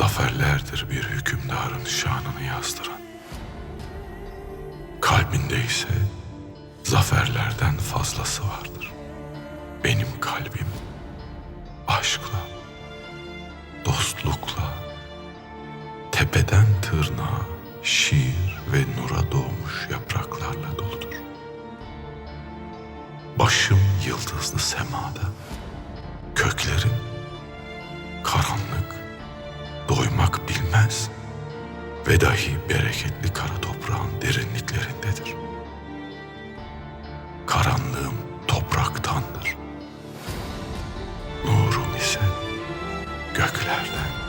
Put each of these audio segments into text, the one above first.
Zaferlerdir bir hükümdarın şanını yazdıran. Kalbinde ise zaferlerden fazlası vardır. Benim kalbim aşkla, dostlukla, tepeden tırnağa şiir ve nura doğmuş yapraklarla doludur. Başım yıldızlı semada, köklerim karanlık, ve dahi bereketli kara toprağın derinliklerindedir. Karanlığım topraktandır. Nurum ise göklerden.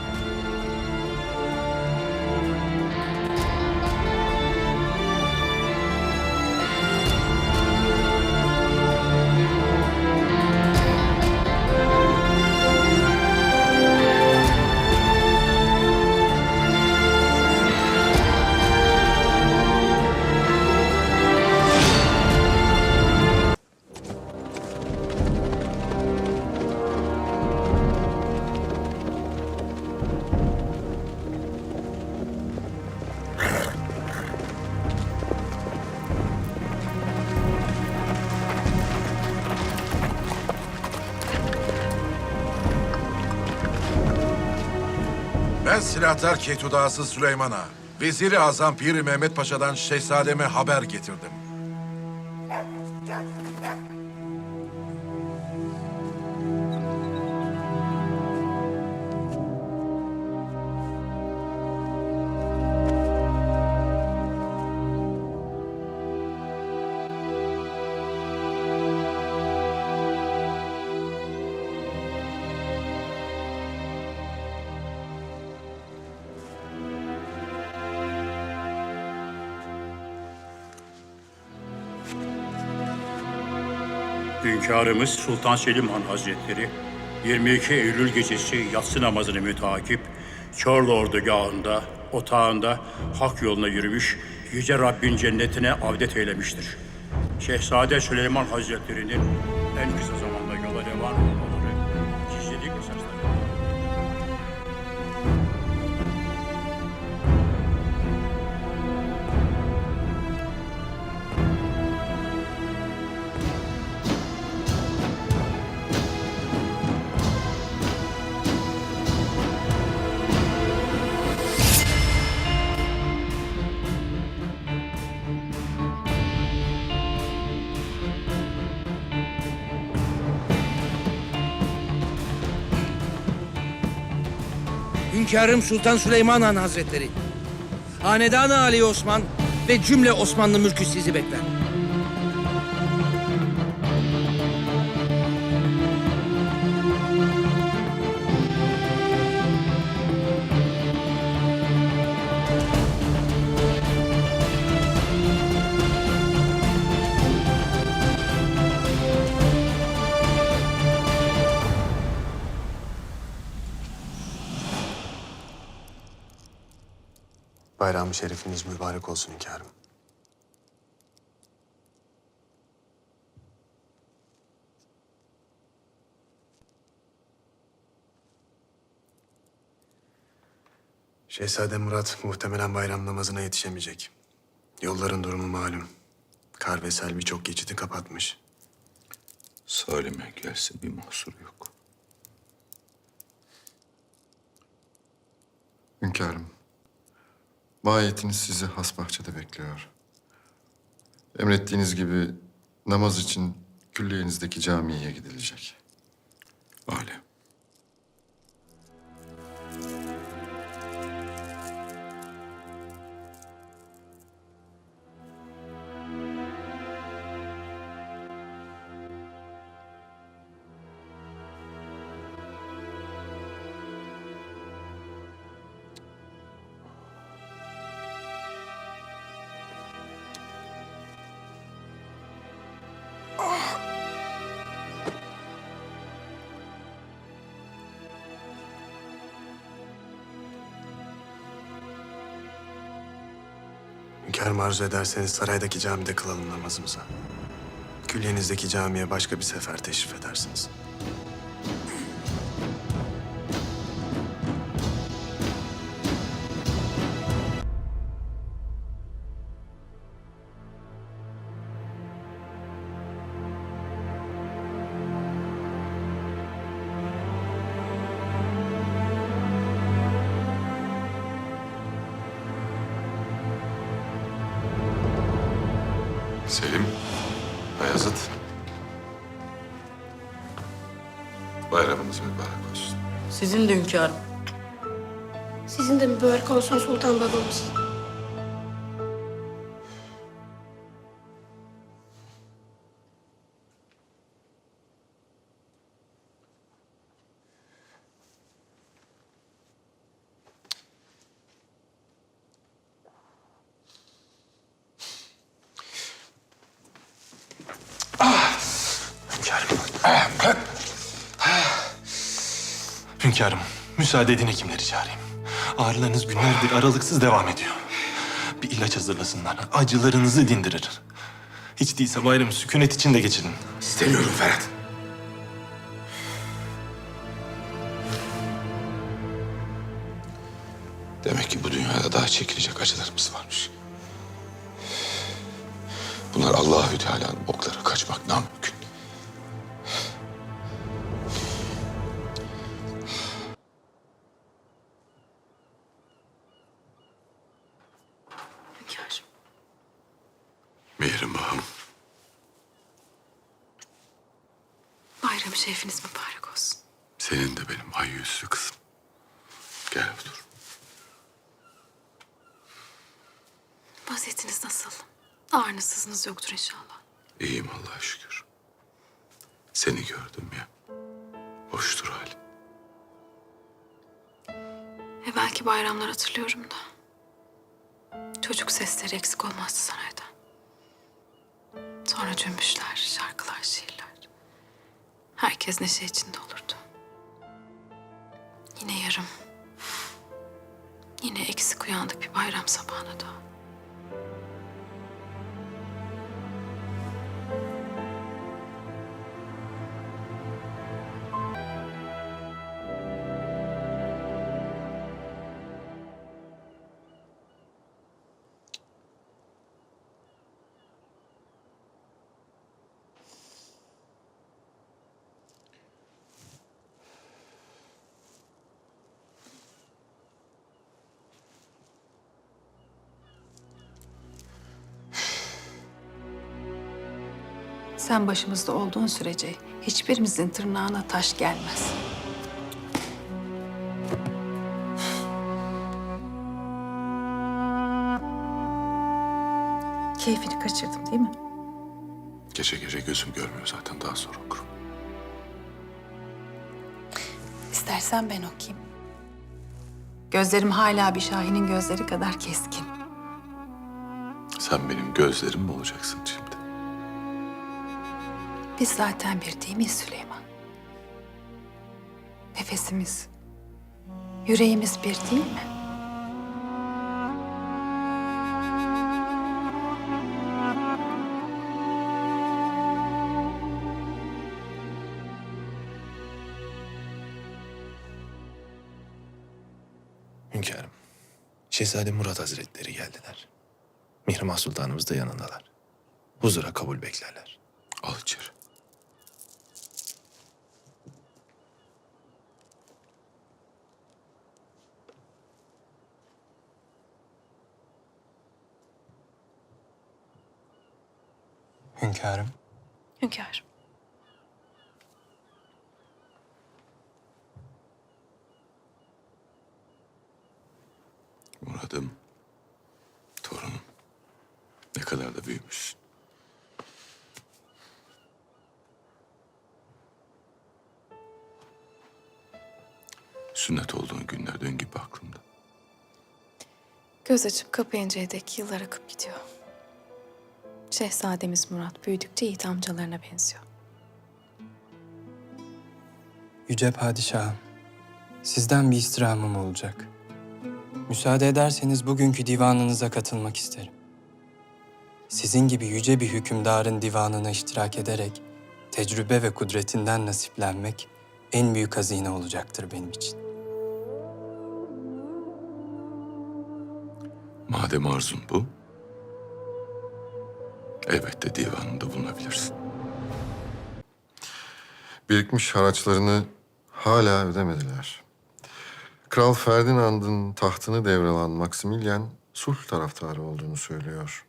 Ben silahtar Ketudası Süleyman'a, Veziri Azam Piri Mehmet Paşa'dan şehzademe haber getirdim. Hünkârımız Sultan Selim Han Hazretleri 22 Eylül gecesi yatsı namazını müteakip Çorlu ordugahında, otağında hak yoluna yürümüş, Yüce Rabbin cennetine avdet eylemiştir. Şehzade Süleyman Hazretleri'nin en kısa zamanda Hünkârım Sultan Süleyman Han Hazretleri. Hanedan-ı Ali Osman ve cümle Osmanlı mülkü sizi bekler. Bayram-ı şerifiniz mübarek olsun hünkârım. Şehzade Murat muhtemelen bayram namazına yetişemeyecek. Yolların durumu malum. Kar ve sel birçok geçidi kapatmış. Salime gelse bir mahsur yok. Hünkârım. Mahiyetiniz sizi has bahçede bekliyor. Emrettiğiniz gibi namaz için külliyenizdeki camiye gidilecek. Alem. Hünkârım arzu ederseniz saraydaki camide kılalım namazımızı. Külliyenizdeki camiye başka bir sefer teşrif edersiniz. Selim, Bayazıt. Bayramınız mübarek olsun. Sizin de hünkârım. Sizin de mübarek olsun sultan babamız. Hünkârım, müsaade edin hekimleri çağırayım. Ağrılarınız günlerdir aralıksız devam ediyor. Bir ilaç hazırlasınlar. Acılarınızı dindirir. Hiç değilse bayramı sükunet içinde geçirin. İstemiyorum Ferhat. Demek ki bu dünyada daha çekilecek acılarımız varmış. Bunlar Allahü Teala'nın okları kaçmak namümkün. Bayramı şerifiniz mübarek olsun. Senin de benim ay yüzlü kızım. Gel otur. Vaziyetiniz nasıl? Ağrınız sızınız yoktur inşallah. İyiyim Allah'a şükür. Seni gördüm ya. Hoştur halim. E belki bayramlar hatırlıyorum da. Çocuk sesleri eksik olmazdı sarayda. Sonra cümbüşler, şarkılar, şiirler. Herkes neşe içinde olurdu. Yine yarım. Yine eksik uyandık bir bayram sabahına da. Sen başımızda olduğun sürece hiçbirimizin tırnağına taş gelmez. Keyfini kaçırdım değil mi? Gece gece gözüm görmüyor zaten daha sonra okurum. İstersen ben okuyayım. Gözlerim hala bir şahinin gözleri kadar keskin. Sen benim gözlerim mi olacaksın şimdi? Biz zaten bir değil miyiz Süleyman? Nefesimiz, yüreğimiz bir değil mi? Hünkârım, Şehzade Murat Hazretleri geldiler. Mihrimah Sultanımız da yanındalar. Huzura kabul beklerler. Al Hünkârım, Hünkârım. Murat'ım, torunum. Ne kadar da büyümüşsün. Sünnet olduğun günler dün gibi aklımda. Göz açıp kapayıncaya dek yıllar akıp gidiyor. Şehzademiz Murat büyüdükçe Yiğit amcalarına benziyor. Yüce Padişahım, sizden bir istirhamım olacak. Müsaade ederseniz bugünkü divanınıza katılmak isterim. sizin gibi yüce bir hükümdarın divanına iştirak ederek tecrübe ve kudretinden nasiplenmek en büyük hazine olacaktır benim için. Madem arzun bu, elbette divanında bulunabilirsin. Birikmiş haraçlarını hala ödemediler. Kral Ferdinand'ın tahtını devralan Maximilian sulh taraftarı olduğunu söylüyor.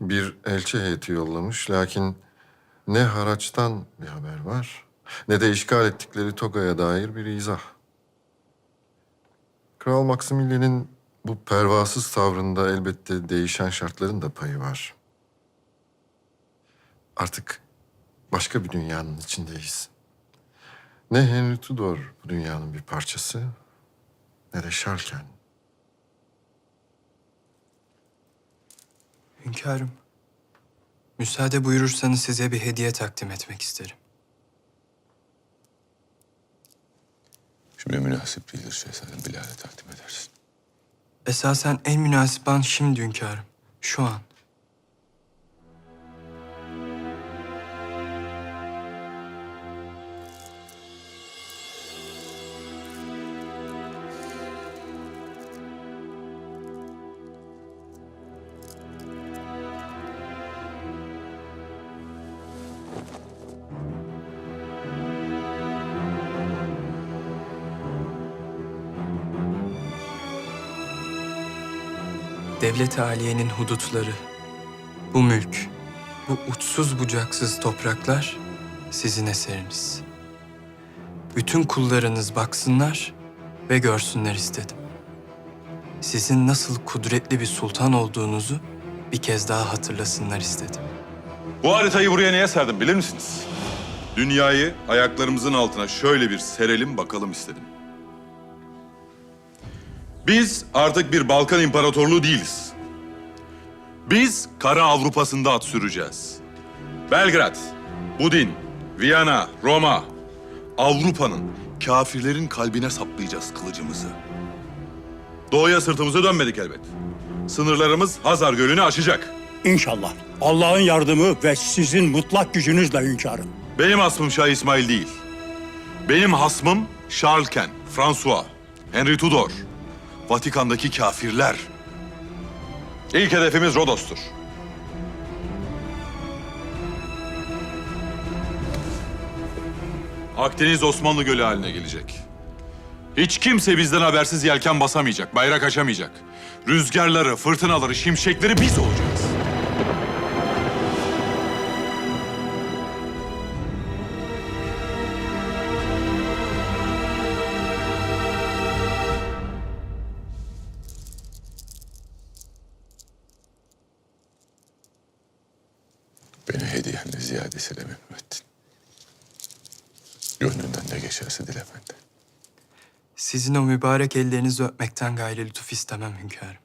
Bir elçi heyeti yollamış lakin ne haraçtan bir haber var ne de işgal ettikleri Toga'ya dair bir izah. Kral Maximilian'in bu pervasız tavrında elbette değişen şartların da payı var. Artık başka bir dünyanın içindeyiz. Ne Henry Tudor bu dünyanın bir parçası ne de Şarken. Hünkârım, müsaade buyurursanız size bir hediye takdim etmek isterim. Şimdi münasip değildir şehzadem, Bilal'e takdim edersin. Esasen en münasip an şimdi hünkârım. Şu an. Devlet-i Aliye'nin hudutları, bu mülk, bu uçsuz bucaksız topraklar sizin eseriniz. Bütün kullarınız baksınlar ve görsünler istedim. Sizin nasıl kudretli bir sultan olduğunuzu bir kez daha hatırlasınlar istedim. Bu haritayı buraya niye serdim bilir misiniz? Dünyayı ayaklarımızın altına şöyle bir serelim bakalım istedim. Biz artık bir Balkan İmparatorluğu değiliz. Biz kara Avrupa'sında at süreceğiz. Belgrad, Budin, Viyana, Roma, Avrupa'nın kafirlerin kalbine saplayacağız kılıcımızı. Doğuya sırtımızı dönmedik elbet. Sınırlarımız Hazar Gölü'nü aşacak. İnşallah. Allah'ın yardımı ve sizin mutlak gücünüzle hünkârım. Benim hasmım Şah İsmail değil. Benim hasmım Charlesken, François, Henry Tudor, Vatikan'daki kafirler. İlk hedefimiz Rodos'tur. Akdeniz Osmanlı Gölü haline gelecek. Hiç kimse bizden habersiz yelken basamayacak, bayrak açamayacak. Rüzgarları, fırtınaları, şimşekleri biz olacağız. O mübarek ellerinizi öpmekten gayrı lütuf istemem hünkârım.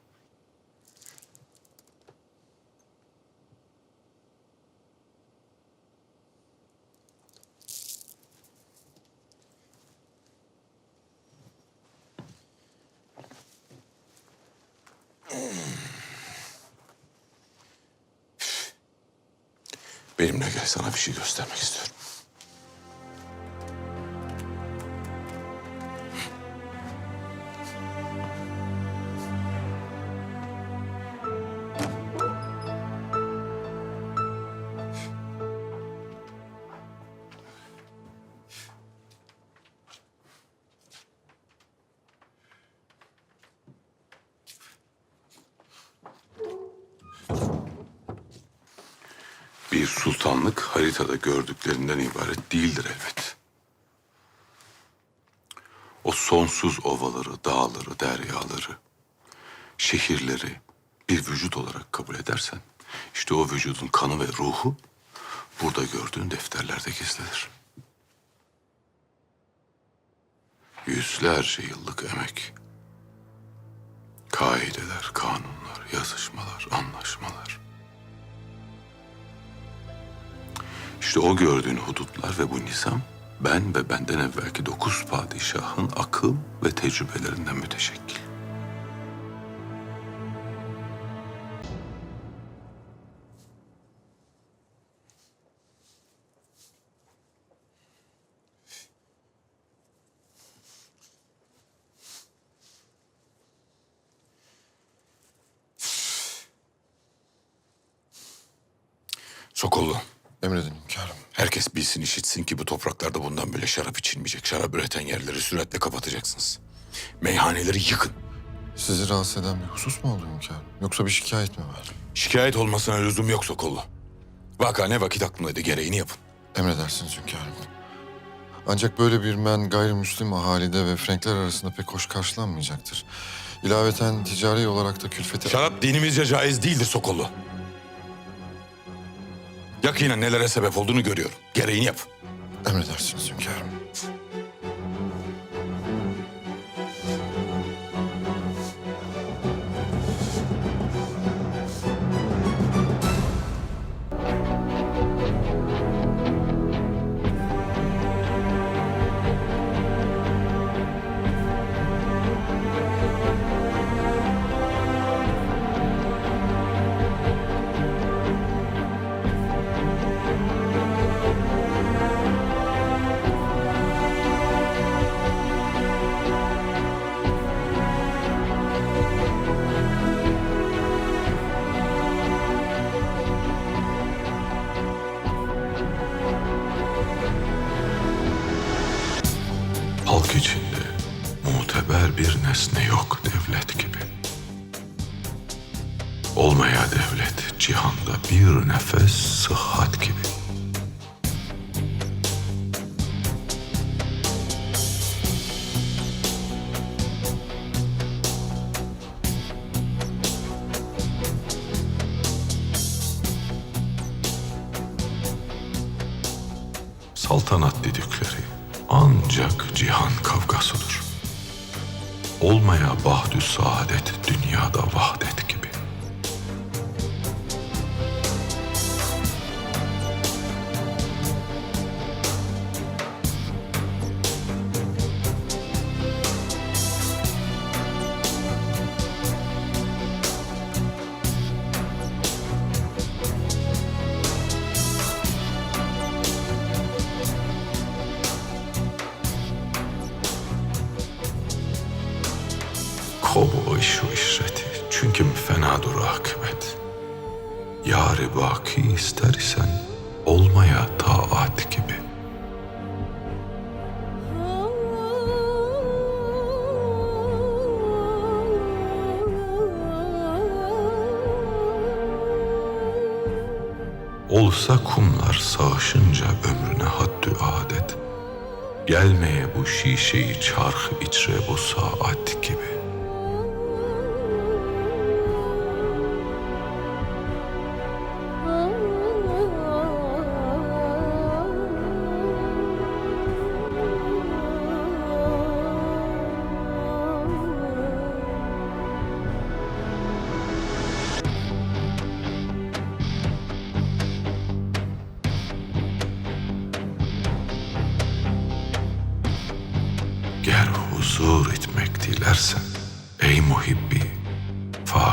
Benimle gel sana bir şey göstermek istiyorum. Sultanlık haritada gördüklerinden ibaret değildir elbet. O sonsuz ovaları, dağları, deryaları, şehirleri bir vücut olarak kabul edersen, işte o vücudun kanı ve ruhu burada gördüğün defterlerde gizlidir. Yüzlerce yıllık emek, kaideler, kanunlar, yazışmalar, anlaşmalar. İşte o gördüğün hudutlar ve bu nizam ben ve benden evvelki dokuz padişahın akıl ve tecrübelerinden müteşekkil. Sokollu. Emredin hünkârım. Herkes bilsin işitsin ki bu topraklarda bundan böyle şarap içilmeyecek. Şarap üreten yerleri süratle kapatacaksınız. Meyhaneleri yıkın. Sizi rahatsız eden bir husus mu oldu hünkârım? Yoksa bir şikayet mi var? Şikayet olmasına lüzum yok Sokollu. Vaka ne vakit aklındaydı gereğini yapın. Emredersiniz hünkârım. Ancak böyle bir men gayrimüslim ahalide ve Frenkler arasında pek hoş karşılanmayacaktır. İlaveten ticari olarak da külfeti... Şarap dinimizce caiz değildir Sokollu. Yakinen nelere sebep olduğunu görüyorum. Gereğini yap. Emredersiniz hünkârım. Nesne yok devlet gibi. Olmaya devlet cihanda bir nefes sıhhat gibi. Olsa kumlar sağışınca ömrüne haddü adet. Gelmeye bu şişeyi çarh içre bu saat gibi.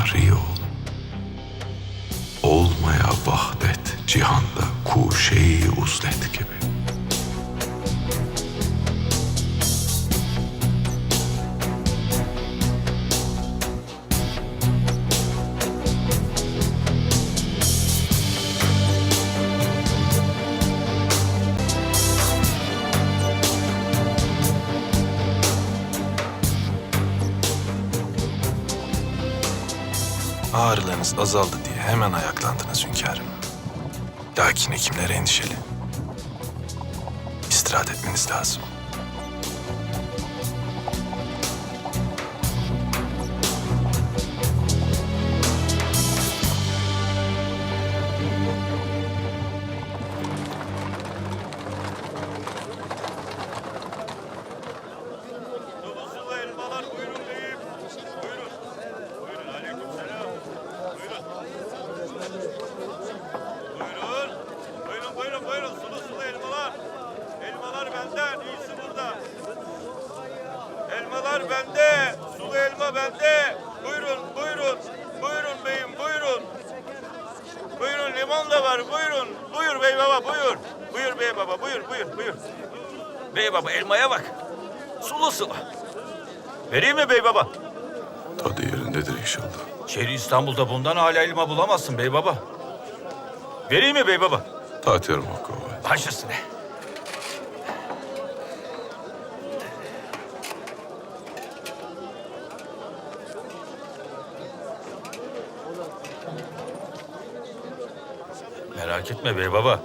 Fari ol. Olmaya vahdet cihanda kuşeyi uzlet gibi. Ağrılarınız azaldı diye hemen ayaklandınız hünkârım. Lakin hekimler endişeli. İstirahat etmeniz lazım. Baba? Tadı yerindedir inşallah. Şehri İstanbul'da bundan hala elma bulamazsın bey baba. Vereyim mi bey baba? Dağıtıyorum Hakkı Baba. Baş üstüne. Merak etme bey baba.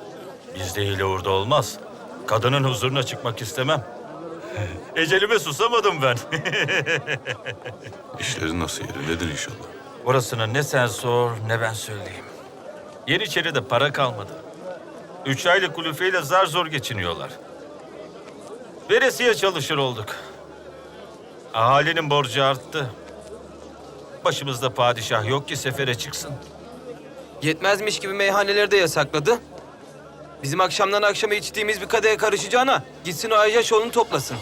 Bizde hile orada olmaz. Kadının huzuruna çıkmak istemem. Ecelime susamadım ben. İşlerin nasıl yerindedir inşallah. Orasını ne sen sor ne ben söyleyeyim. Yeniçeri'de para kalmadı. Üç aylık kulüfeyle zar zor geçiniyorlar. Veresiye çalışır olduk. Ahalinin borcu arttı. Başımızda padişah yok ki sefere çıksın. Yetmezmiş gibi meyhaneleri de yasakladı. Bizim akşamdan akşama içtiğimiz bir kadeye karışacağına gitsin o Ayyaşoğlu'nu toplasın.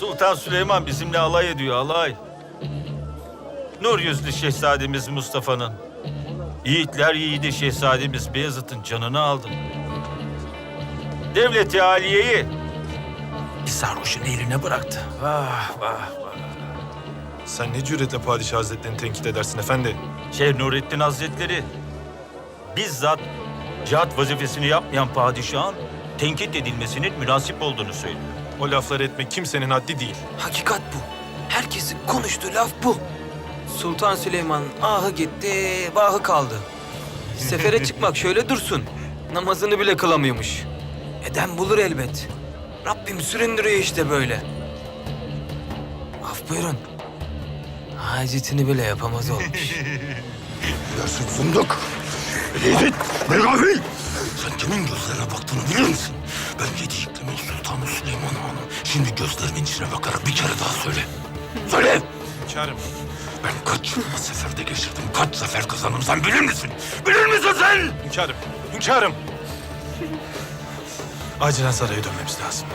Sultan Süleyman bizimle alay ediyor alay. Nur yüzlü şehzademiz Mustafa'nın. Yiğitler yiğidi şehzademiz Beyazıt'ın canını aldın. Devleti Aliye'yi bir sarhoşun eline bıraktı. Vah vah vah. Sen ne cüretle padişah hazretlerini tenkit edersin efendi? Şeyh Nurettin Hazretleri bizzat cihat vazifesini yapmayan padişahın tenkit edilmesinin münasip olduğunu söylüyor. O lafları etmek kimsenin haddi değil. Hakikat bu. Herkesin konuştuğu laf bu. Sultan Süleyman ahı gitti, vahı kaldı. Sefere çıkmak şöyle dursun. Namazını bile kılamıyormuş. Eden bulur elbet. Rabbim süründürüyor işte böyle. Af buyurun. Hacetini bile yapamaz olmuş. Dersin fındık. Yedin. Ne gafil? Sen kimin gözlerine baktığını biliyor musun? Ben yedi iklimin Sultanı Süleyman Hanım. Şimdi gözlerimin içine bakarak bir kere daha söyle. Söyle. Hünkârım, Ben kaç yılda seferde geçirdim, kaç sefer kazandım sen bilir misin? Bilir misin sen? hünkârım, hünkârım. Acilen saraya dönmemiz lazım.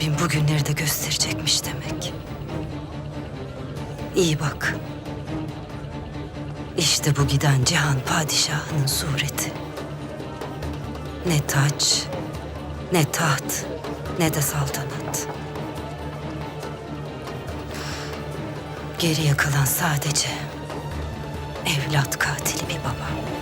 Rabbim bugünleri de gösterecekmiş demek. İyi bak. İşte bu giden cihan padişahının sureti. Ne taç, ne taht, ne de saltanat. Geriye kalan sadece evlat katili bir baba.